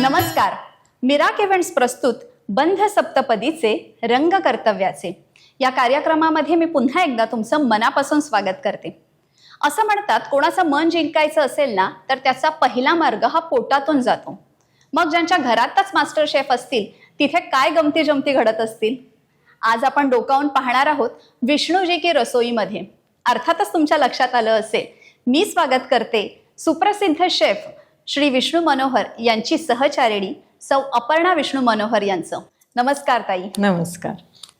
नमस्कार. Mirach events प्रस्तुत बंध सप्तपदीचे रंग कर्तव्याचे. या कार्यक्रमामध्ये मी पुन्हा एकदा तुमचं मनापासून स्वागत करते. असं म्हणतात कोणाचं मन जिंकायचं असेल ना तर त्याचा पहिला मार्ग हा पोटातून जातो. मग ज्यांच्या घरातच मास्टर शेफ असतील तिथे काय गमती जमती घडत असतील? आज आपण डोकावून पाहणार आहोत विष्णूजी की रसोईमध्ये. अर्थातच तुमच्या लक्षात आलं असेल. मी स्वागत करते सुप्रसिद्ध शेफ श्री विष्णू मनोहर यांची सहचारिणी सौ अपर्णा विष्णू मनोहर यांचं. नमस्कार ताई. नमस्कार.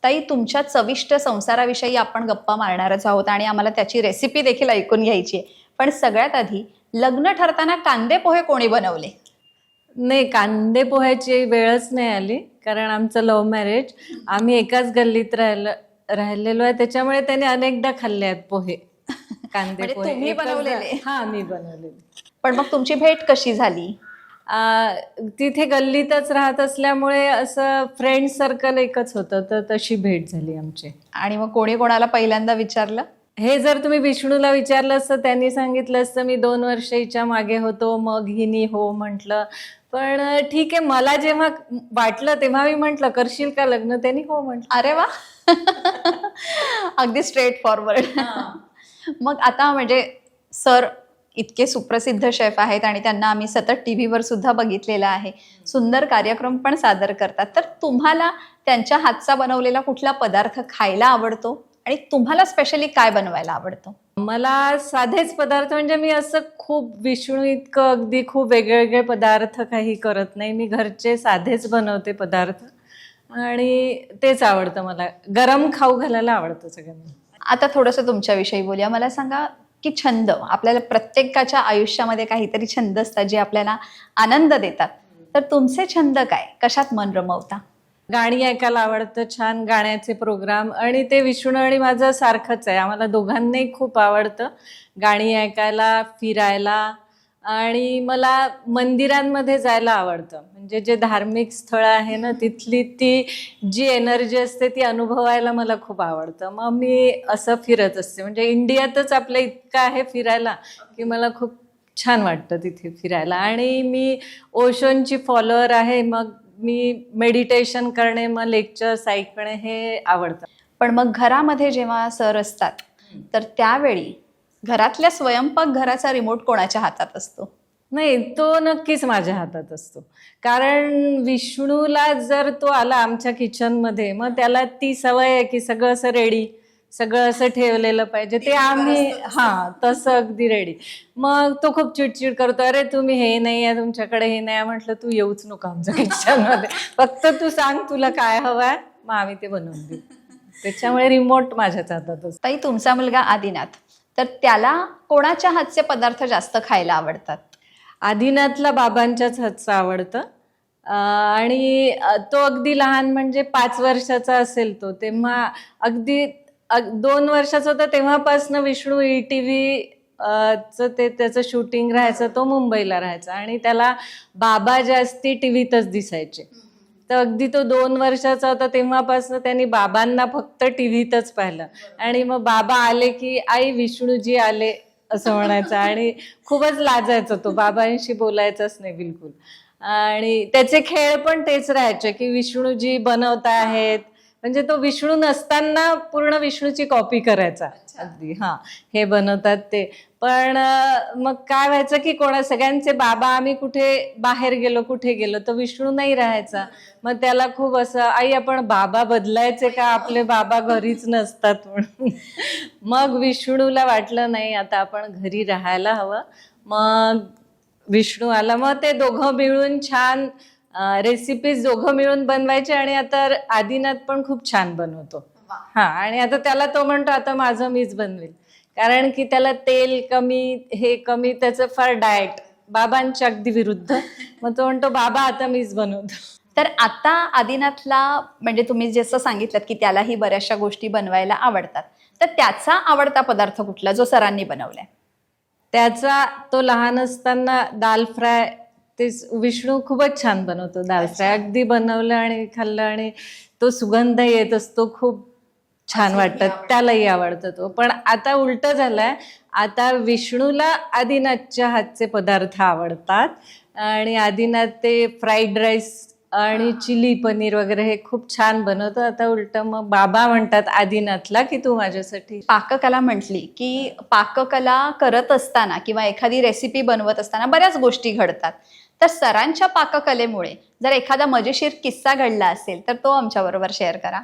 ताई तुमच्या चविष्ट संसाराविषयी आपण गप्पा मारणारच आहोत आणि आम्हाला त्याची रेसिपी देखील ऐकून घ्यायची आहे. पण सगळ्यात आधी लग्न ठरताना कांदे पोहे कोणी बनवले? नाही कांदे पोह्याची वेळच नाही आली कारण आमचं लव्ह मॅरेज. आम्ही एकाच गल्लीत राहिलं राहिलेलो आहे त्याच्यामुळे त्याने अनेकदा खाल्ले आहेत पोहे. कांदे म्हणजे पोहे. तुम्ही बनवलेले? हा मी बनवलेले. पण मग तुमची भेट कशी झाली? आ, तिथे गल्लीतच राहत असल्यामुळे असं फ्रेंड सर्कल एकच होतं तर तशी भेट झाली आमची. आणि मग कोणी कोणाला पहिल्यांदा विचारलं? हे जर तुम्ही विष्णूला विचारलं असतं त्यांनी सांगितलं असतं मी दोन वर्ष हिच्या मागे होतो मग हिनी हो म्हटलं. पण ठीक आहे मला जेव्हा वाटलं तेव्हा मी म्हटलं करशील का लग्न? त्यांनी हो म्हटलं. अरे वा! अगदी स्ट्रेट फॉरवर्ड मग आता म्हणजे सर इतके सुप्रसिद्ध शेफ आहेत आणि त्यांना आम्ही सतत टी व्हीवर सुद्धा बघितलेलं आहे. सुंदर कार्यक्रम पण सादर करतात. तर तुम्हाला त्यांच्या हातचा बनवलेला कुठला पदार्थ खायला आवडतो? आणि तुम्हाला स्पेशली काय बनवायला आवडतं? मला साधेच पदार्थ म्हणजे मी असं खूप विष्णू इतकं अगदी खूप वेगळे पदार्थ काही करत नाही. मी घरचे साधेच बनवते पदार्थ. आणि तेच आवडतं मला. गरम खाऊ घालायला आवडतं सगळ्यांना. आता थोडंसं तुमच्याविषयी बोलूया. मला सांगा की छंद आपल्याला प्रत्येकाच्या आयुष्यामध्ये काहीतरी छंद असतात जे आपल्याला आनंद देतात. तर तुमचे छंद काय? कशात मन रमवता? गाणी ऐकायला आवडतं छान गाण्याचे प्रोग्राम. आणि ते विष्णू आणि माझं सारखंच आहे. आम्हाला दोघांनाही खूप आवडतं. गाणी ऐकायला फिरायला आणि मला मंदिरांमध्ये जायला आवडतं. म्हणजे जे धार्मिक स्थळं आहे ना तिथली ती जी एनर्जी असते ती अनुभवायला मला खूप आवडतं. मग मी असं फिरत असते. म्हणजे इंडियातच आपलं इतकं आहे फिरायला की मला खूप छान वाटतं तिथे फिरायला. आणि मी ओशोनची फॉलोअर आहे मग मी मेडिटेशन करणे मग लेक्चर्स ऐकणे हे आवडतं. पण मग घरामध्ये जेव्हा सर असतात तर त्यावेळी घरातल्या स्वयंपाक घराचा रिमोट कोणाच्या हातात असतो? नाही तो नक्कीच माझ्या हातात असतो. कारण विष्णूला जर तो आला आमच्या किचनमध्ये मग त्याला ती सवय आहे की सगळं असं रेडी सगळं असं ठेवलेलं पाहिजे. ते आम्ही हां तसं अगदी रेडी मग तो खूप चिडचिड करतो अरे तुम्ही हे नाही आहे तुमच्याकडे हे नाही म्हटलं तू येऊच नको आमच्या किचनमध्ये फक्त तू सांग तुला काय हवं आहे मग आम्ही ते बनवून देऊ. त्याच्यामुळे रिमोट माझ्याच हातात असतो. ताई तुमचा मुलगा आदिनाथ. तर त्याला कोणाच्या हातचे पदार्थ जास्त खायला आवडतात? आदिनाथला बाबांच्याच हातचं आवडतं. आणि तो अगदी लहान म्हणजे पाच वर्षाचा असेल तो तेव्हा अगदी अग- दोन वर्षाचा होता तेव्हापासनं विष्णू ई टी व्ही च ते त्याचं शूटिंग राहायचं तो मुंबईला राहायचा. आणि त्याला बाबा जास्ती टी व्हीतच दिसायचे. तर अगदी तो दोन वर्षाचा होता तेव्हापासून त्यांनी बाबांना फक्त टी व्हीतच पाहिलं. आणि मग बाबा आले की आई विष्णूजी आले असं म्हणायचं. आणि खूपच लाजायचा तो. बाबांशी बोलायचाच नाही बिलकुल. आणि त्याचे खेळ पण तेच राहायचे की विष्णूजी बनवत आहेत. म्हणजे तो विष्णू नसताना पूर्ण विष्णूची कॉपी करायचा. अगदी हा. हे बनवतात ते. पण मग काय व्हायचं की कोणा सगळ्यांचे बाबा आम्ही कुठे बाहेर गेलो कुठे गेलो तर विष्णू नाही राहायचा. मग त्याला खूप असं आई आपण बाबा बदलायचे का? आपले बाबा घरीच नसतात म्हणून. मग विष्णूला वाटलं नाही आता आपण घरी राहायला हवं. मग विष्णू आला. मग ते दोघं मिळून छान रेसिपीज दोघं मिळून बनवायचे आणि आता आदिनाथ पण खूप छान बनवतो. हा आणि आता त्याला तो म्हणतो आता माझं मीच बनवेल. कारण की त्याला तेल कमी हे कमी त्याचं फार डाएट बाबांच्या अगदी विरुद्ध. मग तो म्हणतो बाबा आता मीच बनवतो. तर आता आदिनाथला म्हणजे तुम्ही जसं सांगितलं की त्यालाही बऱ्याचशा गोष्टी बनवायला आवडतात. तर त्याचा आवडता पदार्थ कुठला जो सरांनी बनवलाय? त्याचा तो लहान असताना दाल फ्राय ते विष्णू खूपच छान बनवतो. दाल फ्राय अगदी बनवलं आणि खाल्लं आणि तो सुगंध येत असतो खूप छान वाटतात त्यालाही आवडतं तो. पण आता उलट झालंय आता विष्णूला आदिनाथच्या हातचे पदार्थ आवडतात आणि आदिनाथ ते फ्राईड राईस आणि चिली पनीर वगैरे हे खूप छान बनवतो. आता उलट मग बाबा म्हणतात आदिनाथला की तू माझ्यासाठी. पाककला म्हटली की पाककला करत असताना किंवा एखादी रेसिपी बनवत असताना बऱ्याच गोष्टी घडतात. तर सरांच्या पाककलेमुळे जर एखादा मजेशीर किस्सा घडला असेल तर तो आमच्याबरोबर शेअर करा.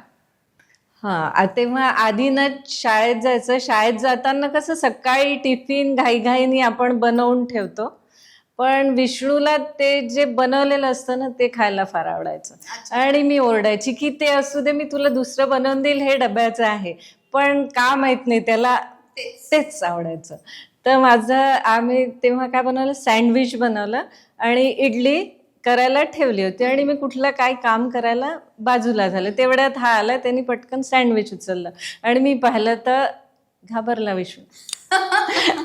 हा तेव्हा आधीनच शाळेत जायचं. शाळेत जाताना कसं सकाळी टिफिन घाईघाईनी आपण बनवून ठेवतो. पण विष्णूला ते जे बनवलेलं असतं ना ते खायला फार आवडायचं. आणि मी ओरडायची की ते असू दे मी तुला दुसरं बनवून देईल हे डब्याचं आहे. पण का माहीत नाही त्याला तेच आवडायचं. तर माझं आम्ही तेव्हा काय बनवलं सँडविच बनवलं आणि इडली करायला ठेवली होती आणि मी कुठलं काय काम करायला बाजूला झालं. तेवढ्यात हा आला त्यांनी पटकन सँडविच उचललं. आणि मी पाहिलं तर घाबरला विष्णू.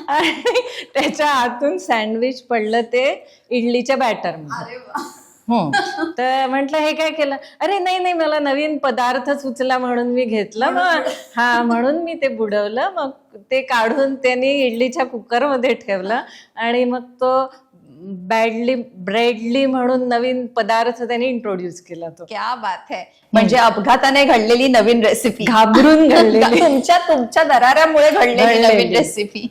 आणि त्याच्या हातून सँडविच पडलं ते इडलीच्या बॅटरमध्ये हम्म. तर म्हटलं हे काय केलं? अरे नाही नाही मला नवीन पदार्थ सुचला म्हणून मी घेतलं मग हा म्हणून मी ते बुडवलं मग ते काढून त्यांनी इडलीच्या कुकरमध्ये ठेवलं आणि मग तो बॅडली ब्रेडली म्हणून नवीन पदार्थ त्यांनी इंट्रोड्यूस केला तो. क्या बात आहे म्हणजे अपघाताने घडलेली नवीन रेसिपी घाबरून घडलेली. तुमच्या तुमच्या दराऱ्यामुळे घडलेली. नवीन रेसिपी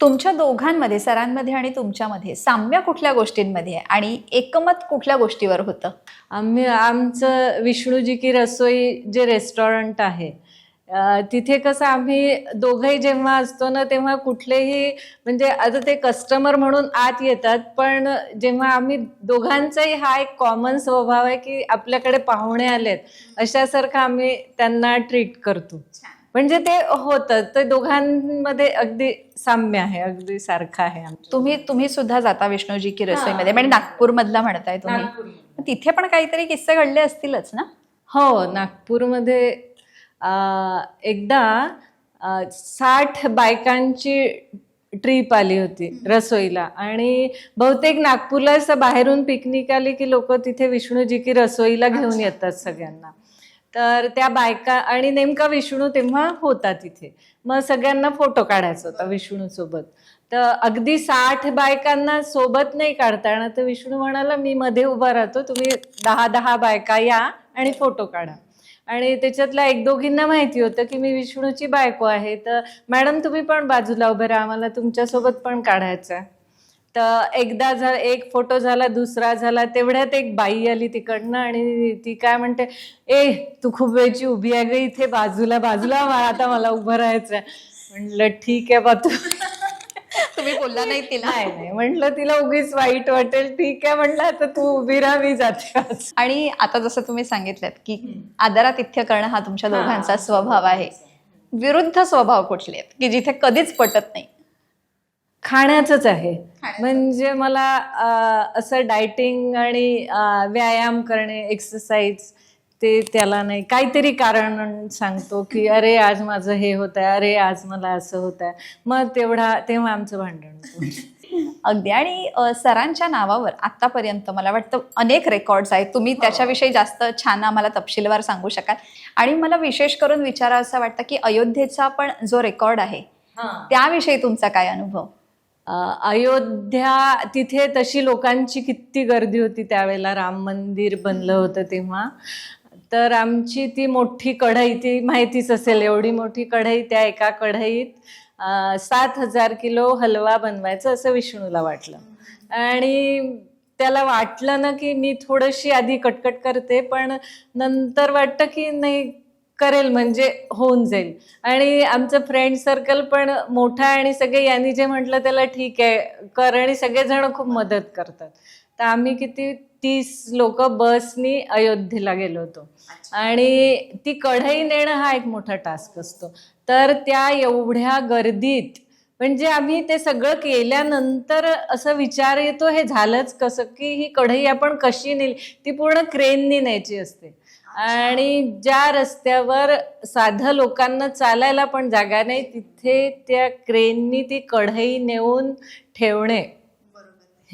तुमच्या दोघांमध्ये सरांमध्ये आणि तुमच्यामध्ये साम्य कुठल्या गोष्टींमध्ये आहे आणि एकमत कुठल्या गोष्टीवर होतं? आम्ही आमचं विष्णूजी की रसोई जे रेस्टॉरंट आहे तिथे कसं आम्ही दोघंही जेव्हा असतो ना तेव्हा कुठलेही म्हणजे आता ते कस्टमर म्हणून आत येतात पण जेव्हा आम्ही दोघांचाही हा एक कॉमन स्वभाव आहे की आपल्याकडे पाहुणे आलेत अशासारखं आम्ही त्यांना ट्रीट करतो. म्हणजे ते होतं ते दोघांमध्ये अगदी साम्य आहे अगदी सारखं आहे तुम्ही तुम्ही सुद्धा जाता विष्णूजी की रसोईमध्ये म्हणजे नागपूर मधला म्हणताय तुम्ही. तिथे पण काहीतरी किस्से घडले असतीलच ना? हो नागपूरमध्ये एकदा साठ बायकांची ट्रीप आली होती रसोईला. आणि बहुतेक नागपूरला असं बाहेरून पिकनिक आली की लोक तिथे विष्णूजी की रसोईला घेऊन येतात सगळ्यांना. तर त्या बायका आणि नेमका विष्णू तेव्हा होता तिथे. मग सगळ्यांना फोटो काढायचा होता विष्णू सोबत तर अगदी साठ बायकांना सोबत नाही काढता येणार. तर विष्णू म्हणाला मी मध्ये उभा राहतो तुम्ही दहा दहा बायका या आणि फोटो काढा. आणि त्याच्यातल्या एक दोघींना माहिती होतं की मी विष्णूची बायको आहे. तर मॅडम तुम्ही पण बाजूला उभे राहा आम्हाला तुमच्यासोबत पण काढायचं आहे तर एकदा झा एक फोटो झाला दुसरा झाला तेवढ्यात एक बाई आली तिकडनं आणि ती काय म्हणते ए तू खूप वेळची उभी आहे ग इथे बाजूला बाजूला आता मला उभं राहायचंय. म्हणलं ठीक आहे बा तू तुम्ही बोलला नाही तिला. नाही नाही म्हटलं तिला उगीच वाईट वाटेल. ठीक आहे म्हटलं आता तू उभी राहा मी जाते आज. आणि आता जसं तुम्ही सांगितलं की आदरातिथ्य करणं हा तुमच्या दोघांचा स्वभाव आहे. विरुद्ध स्वभाव कुठले आहेत? की जिथे कधीच पटत नाही? खाण्याचंच आहे. म्हणजे मला अं, असं डायटिंग आणि अं, व्यायाम करणे एक्सरसाइज ते त्याला नाही काहीतरी कारण सांगतो की अरे आज माझं हे होत आहे अरे आज मला असं होत आहे मग तेवढा तेव्हा आमचं भांडण होतं. अगदी. आणि सरांच्या नावावर आतापर्यंत मला वाटतं अनेक रेकॉर्ड्स आहेत. तुम्ही त्याच्याविषयी जास्त छान आम्हाला तपशीलवार सांगू शकाल. आणि मला विशेष करून विचारा असं वाटतं की अयोध्येचा पण जो रेकॉर्ड आहे त्याविषयी तुमचा काय अनुभव? अयोध्या तिथे तशी लोकांची किती गर्दी होती त्यावेळेला. राम मंदिर बनलं होतं तेव्हा. तर आमची ती मोठी कढई ती माहितीच असेल एवढी मोठी कढई त्या एका कढईत सात हजार किलो हलवा बनवायचं असं विष्णूला वाटलं. आणि त्याला वाटलं ना की मी थोडीशी आधी कटकट करते पण नंतर वाटतं की नाही करेल म्हणजे होऊन जाईल. आणि आमचं फ्रेंड सर्कल पण मोठा आणि सगळे यांनी जे म्हटलं त्याला ठीक आहे कर आणि सगळेजण खूप मदत करतात. तर आम्ही किती तीस लोक बसनी अयोध्येला गेलो होतो. आणि ती कढई नेणं हा एक मोठा टास्क असतो. तर त्या एवढ्या गर्दीत म्हणजे आम्ही ते सगळं केल्यानंतर असं विचार येतो हे झालंच कसं? की ही कढई आपण कशी नेली? ती पूर्ण क्रेननी न्यायची असते. आणि ज्या रस्त्यावर साधं लोकांना चालायला पण जागा नाही तिथे त्या क्रेननी ती कढई नेऊन ठेवणे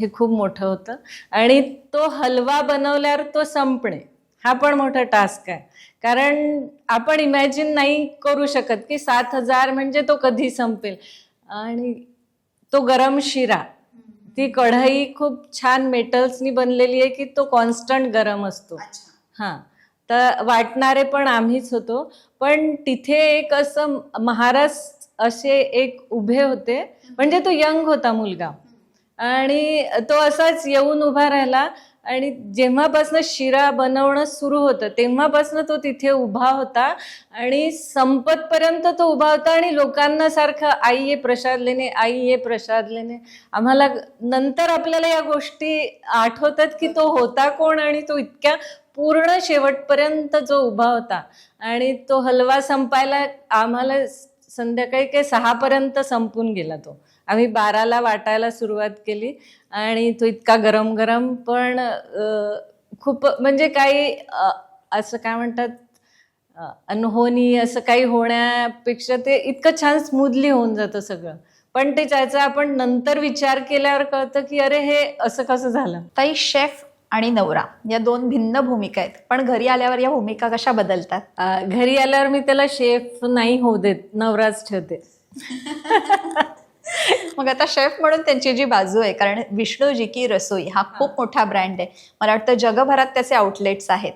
हे खूप मोठं होतं. आणि तो हलवा बनवल्यावर तो संपणे. हा पण मोठा टास्क आहे. कारण आपण इमॅजिन नाही करू शकत की सात हजार म्हणजे तो कधी संपेल. आणि तो गरम शिरा ती कढई खूप छान मेटल्सनी बनलेली आहे की तो कॉन्स्टंट गरम असतो. हां. तर वाटणारे पण आम्हीच होतो. पण तिथे एक असं महाराज असे एक उभे होते. म्हणजे तो यंग होता मुलगा. आणि तो असाच येऊन उभा राहिला. आणि जेव्हापासनं शिरा बनवणं सुरू होतं तेव्हापासनं तो तिथे उभा होता. आणि संपतपर्यंत तो उभा होता आणि लोकांना सारखं आई ये प्रसाद लेणे आई ये प्रसाद लेणे आम्हाला नंतर आपल्याला या गोष्टी आठवतात की तो होता कोण आणि तो इतक्या पूर्ण शेवटपर्यंत जो उभा होता. आणि तो हलवा संपायला आम्हाला संध्याकाळी काही सहापर्यंत संपून गेला तो. आम्ही बाराला वाटायला सुरुवात केली आणि तो इतका गरम गरम पण खूप म्हणजे काही असं काय म्हणतात अनहोनी असं काही होण्यापेक्षा ते इतकं छान स्मूथली होऊन जातं सगळं. पण ते त्याचा आपण नंतर विचार केल्यावर कळतं की अरे हे असं कसं झालं? ताई शेफ आणि नवरा या दोन भिन्न भूमिका आहेत. पण घरी आल्यावर या भूमिका कशा बदलतात? घरी आल्यावर मी त्याला शेफ नाही होऊ देत नवराच ठेवते. मग आता शेफ म्हणून त्यांची जी बाजू आहे कारण विष्णूजी की रसोई हा खूप मोठा ब्रँड आहे. मला वाटतं जगभरात त्याचे आउटलेट्स आहेत.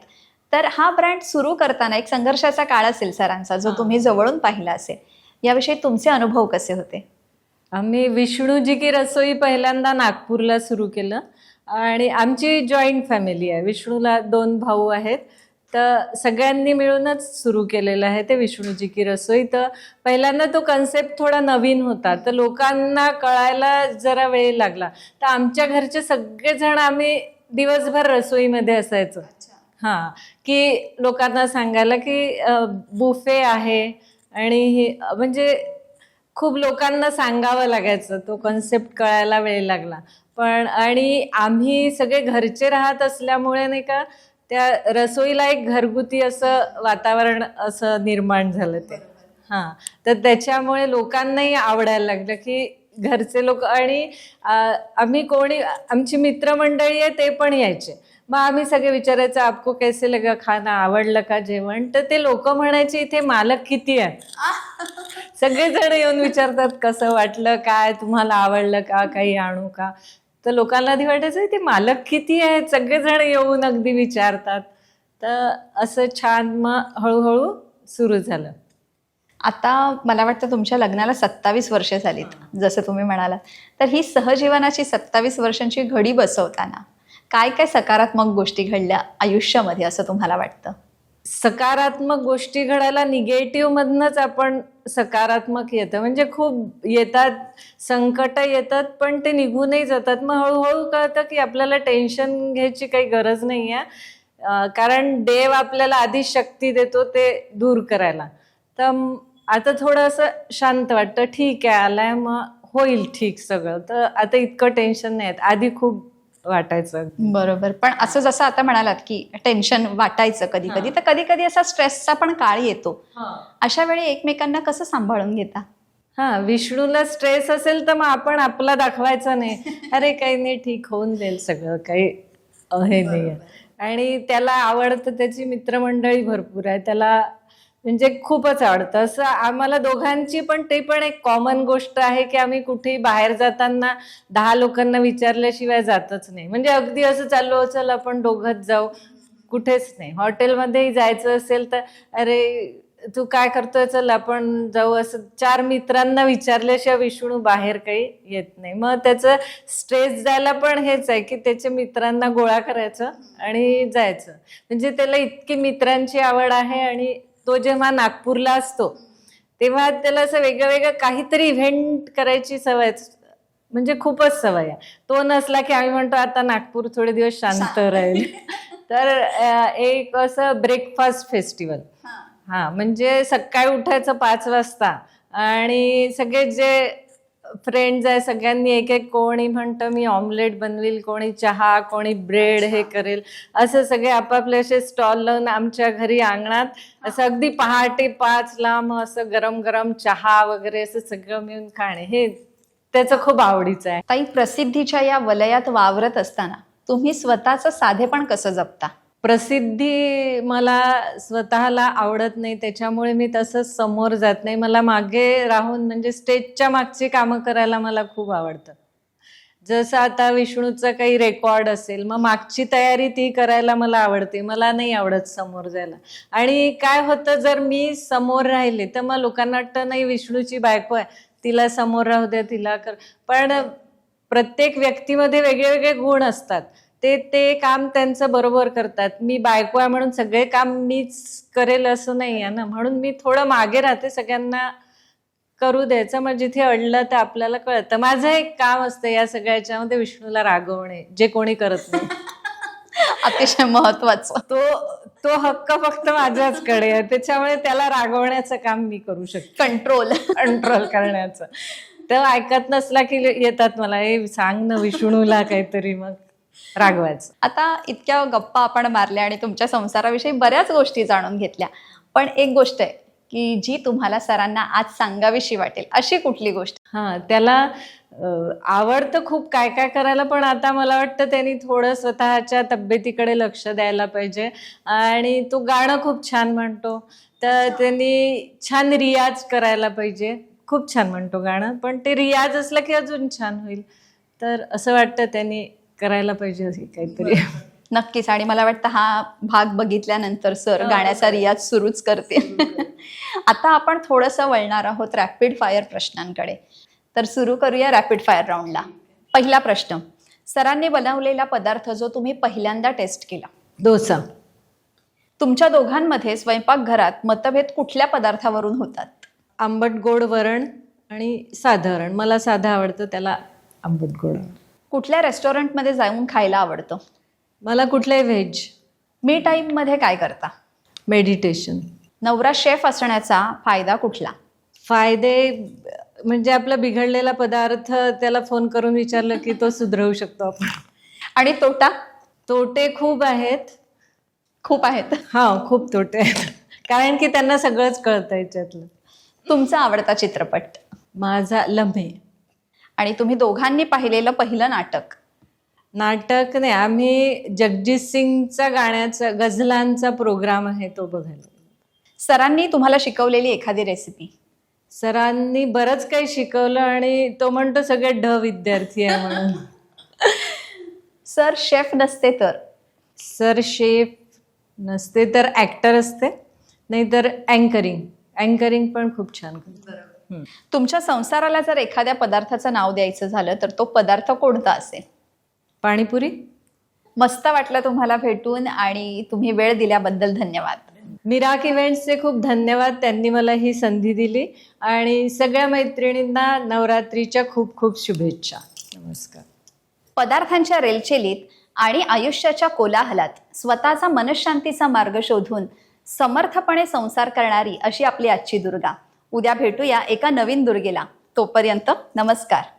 तर हा ब्रँड सुरू करताना एक संघर्षाचा काळ असेल सरांचा जो तुम्ही जवळून पाहिला असेल. याविषयी तुमचे अनुभव कसे होते? आम्ही विष्णूजी की रसोई पहिल्यांदा नागपूरला सुरू केलं. आणि आमची जॉईंट फॅमिली आहे. विष्णूला दोन भाऊ आहेत. तर सगळ्यांनी मिळूनच सुरू केलेलं आहे ते विष्णूजी की रसोई. तर पहिल्यांदा तो कन्सेप्ट थोडा नवीन होता तर लोकांना कळायला जरा वेळ लागला. तर आमच्या घरचे सगळेजण आम्ही दिवसभर रसोईमध्ये असायचो. हां की लोकांना सांगायला की बुफे आहे आणि हे म्हणजे खूप लोकांना सांगावं लागायचं तो कन्सेप्ट कळायला वेळ लागला. पण आणि आम्ही सगळे घरचे राहत असल्यामुळे नाही का त्या रसोईला एक घरगुती असं वातावरण असं निर्माण झालं ते. हां. तर त्याच्यामुळे लोकांनाही आवडायला लागलं की घरचे लोक आणि आम्ही कोणी आमची मित्रमंडळी आहे ते पण यायचे. मग आम्ही सगळे विचारायचं आपको कैसे लगा खाना? आवडलं का जेवण? तर ते लोक म्हणायचे इथे मालक किती आहे सगळेजण येऊन विचारतात कसं वाटलं? काय? तुम्हाला आवडलं का? काही आणू का? तर लोकांना आधी वाटायचं ते मालक किती आहेत? सगळेजण येऊन अगदी विचारतात. तर असं छान मग हळूहळू सुरू झालं. आता मला वाटतं तुमच्या लग्नाला सत्तावीस वर्ष झालीत जसं तुम्ही म्हणालात. तर ही सहजीवनाची सत्तावीस वर्षांची घडी बसवताना काय काय सकारात्मक गोष्टी घडल्या आयुष्यामध्ये असं तुम्हाला वाटतं? सकारात्मक गोष्टी घडायला निगेटिव्ह मधनच आपण सकारात्मक येतं. म्हणजे खूप येतात संकट येतात पण ते निघूनही जातात. मग हळूहळू कळतं की आपल्याला टेन्शन घ्यायची काही गरज नाही आहे. कारण देव आपल्याला आधी शक्ती देतो ते दूर करायला. तर आता थोडं असं शांत वाटतं. ठीक आहे आलाय मग होईल ठीक सगळं. तर आता इतकं टेन्शन नाही आहेत आधी खूप वाटायचं. बरोबर. पण असं जसं आता म्हणालात की टेन्शन वाटायचं कधी कधी तर कधी कधी असा स्ट्रेसचा पण काळ येतो. अशा वेळी एकमेकांना कसं सांभाळून घेता? हा विष्णूला स्ट्रेस असेल तर मग आपण आपला दाखवायचा नाही. अरे काही नाही ठीक होऊन जाईल सगळं काही हे नाही आणि त्याला आवडतं त्याची मित्रमंडळी भरपूर आहे. त्याला म्हणजे खूपच आवडतं. असं आम्हाला दोघांची पण ते पण एक कॉमन गोष्ट आहे की आम्ही कुठेही बाहेर जाताना दहा लोकांना विचारल्याशिवाय जातच नाही. म्हणजे अगदी असं चाललो चल आपण दोघंच जाऊ. कुठेच नाही. हॉटेलमध्येही जायचं असेल तर अरे तू काय करतोय? चल आपण जाऊ असं चार मित्रांना विचारल्याशिवाय विष्णू बाहेर काही येत नाही. मग त्याचं स्ट्रेस जायला पण हेच आहे की त्याच्या मित्रांना गोळा करायचं आणि जायचं. म्हणजे त्याला इतकी मित्रांची आवड आहे आणि तो जेव्हा नागपूरला असतो तेव्हा त्याला असं वेगळं वेगळं काहीतरी इव्हेंट करायची सवय म्हणजे खूपच सवय आहे. तो नसला की आम्ही म्हणतो आता नागपूर थोडे दिवस शांत राहील. तर एक असं ब्रेकफास्ट फेस्टिवल हा म्हणजे सकाळी उठायचं पाच वाजता आणि सगळे जे फ्रेंड्स आहे सगळ्यांनी एक एक कोणी म्हणतं मी ऑमलेट बनवील कोणी चहा कोणी ब्रेड हे करेल. असं सगळे आपापले असे स्टॉल लावून आमच्या घरी अंगणात असं अगदी पहाटे पाचला मग असं गरम गरम चहा वगैरे असं सगळं मिळून खाणे हे त्याचं खूप आवडीचं आहे. ताई प्रसिद्धीच्या या वलयात वावरत असताना तुम्ही स्वतःचं साधेपण कसं जपता? प्रसिद्धी मला स्वतःला आवडत नाही त्याच्यामुळे मी तसंच समोर जात नाही. मला मागे राहून म्हणजे स्टेजच्या मागची कामं करायला मला खूप आवडतं. जसं आता विष्णूचं काही रेकॉर्ड असेल मग मागची तयारी ती करायला मला आवडते. मला नाही आवडत समोर जायला. आणि काय होतं जर मी समोर राहिले तर मग लोकांना वाटतं नाही विष्णूची बायको आहे. तिला समोर राहू द्या तिला कर. पण प्रत्येक व्यक्तीमध्ये वेगळे वेगळे गुण असतात. ते ते काम त्यांचं बरोबर करतात. मी बायको आहे म्हणून सगळे काम मीच करेल असं नाही आहे ना. म्हणून मी थोडं मागे राहते सगळ्यांना करू द्यायचं. मग जिथे अडलं तर आपल्याला कळतं. माझं एक काम असतं या सगळ्याच्यामध्ये विष्णूला रागवणे जे कोणी करत नाही. अतिशय महत्वाचं. तो तो हक्क फक्त माझ्याचकडे आहे. त्याच्यामुळे त्याला रागवण्याचं काम मी करू शकते. कंट्रोल. कंट्रोल करण्याचं. तर ऐकत नसला की येतात मला हे सांग ना विष्णूला काहीतरी मग. रागवायचं. आता इतक्या गप्पा आपण मारल्या आणि तुमच्या संसाराविषयी बऱ्याच गोष्टी जाणून घेतल्या. पण एक गोष्ट आहे की जी तुम्हाला सरांना आज सांगावीशी वाटेल अशी कुठली गोष्ट? हा त्याला आवडतं खूप काय काय करायला पण आता मला वाटतं त्यांनी थोडं स्वतःच्या तब्येतीकडे लक्ष द्यायला पाहिजे. आणि तो गाणं खूप छान म्हणतो. तर त्यांनी छान रियाज करायला पाहिजे. खूप छान म्हणतो गाणं. पण ते रियाज असलं की अजून छान होईल. तर असं वाटतं त्यांनी करायला पाहिजे असे काहीतरी. नक्कीच. आणि मला वाटतं हा भाग बघितल्यानंतर सर गाण्याचा रियाज सुरूच करते आता आपण थोडंसं वळणार आहोत रॅपिड फायर प्रश्नांकडे. तर सुरू करूया रॅपिड फायर राऊंडला पहिला प्रश्न. सरांनी बनवलेला पदार्थ जो तुम्ही पहिल्यांदा टेस्ट केला. डोसा. तुमच्या दोघांमध्ये स्वयंपाकघरात मतभेद कुठल्या पदार्थावरून होतात? आंबट गोड वरण आणि साधारण. मला साधं आवडतं त्याला आंबट गोड. कुठल्या रेस्टॉरंटमध्ये जाऊन खायला आवडतं? मला कुठलंही व्हेज मी टाईममध्ये काय करता? मेडिटेशन नवरा शेफ असण्याचा फायदा कुठला? फायदे म्हणजे आपला बिघडलेला पदार्थ त्याला फोन करून विचारलं की तो सुधरवू शकतो आपण. आणि तोटा? तोटे खूप आहेत. खूप आहेत. हा खूप तोटे आहेत. कारण की त्यांना सगळंच कळतं याच्यातलं. तुमचा आवडता चित्रपट? माझा लम्हे. आणि तुम्ही दोघांनी पाहिलेलं पहिलं नाटक. नाटक नाही आम्ही जगजित सिंगचा गाण्याचा गझलांचा प्रोग्राम आहे तो बघायला. सरांनी तुम्हाला शिकवलेली एखादी रेसिपी सरांनी बरंच काही शिकवलं आणि तो म्हणतो सगळे ढ विद्यार्थी आहे म्हणून. सर शेफ नसते तर? सर शेफ नसते तर ॲक्टर असते नाहीतर अँकरिंग अँकरिंग पण खूप छान करते तुमच्या संसाराला जर एखाद्या पदार्थाचं नाव द्यायचं झालं तर तो पदार्थ कोणता असेल? पाणीपुरी? मस्त वाटलं तुम्हाला भेटून आणि तुम्ही वेळ दिल्याबद्दल धन्यवाद. मिराक इव्हेंट्सचे खूप धन्यवाद त्यांनी मला ही संधी दिली आणि सगळ्या मैत्रिणींना नवरात्रीच्या खूप खूप शुभेच्छा. नमस्कार. पदार्थांच्या रेलचेलीत आणि आयुष्याच्या कोलाहलात स्वतःचा मनशांतीचा मार्ग शोधून समर्थपणे संसार करणारी अशी आपली आजची दुर्गा. उद्या भेटूया एका नवीन दुर्गेला. तोपर्यंत नमस्कार.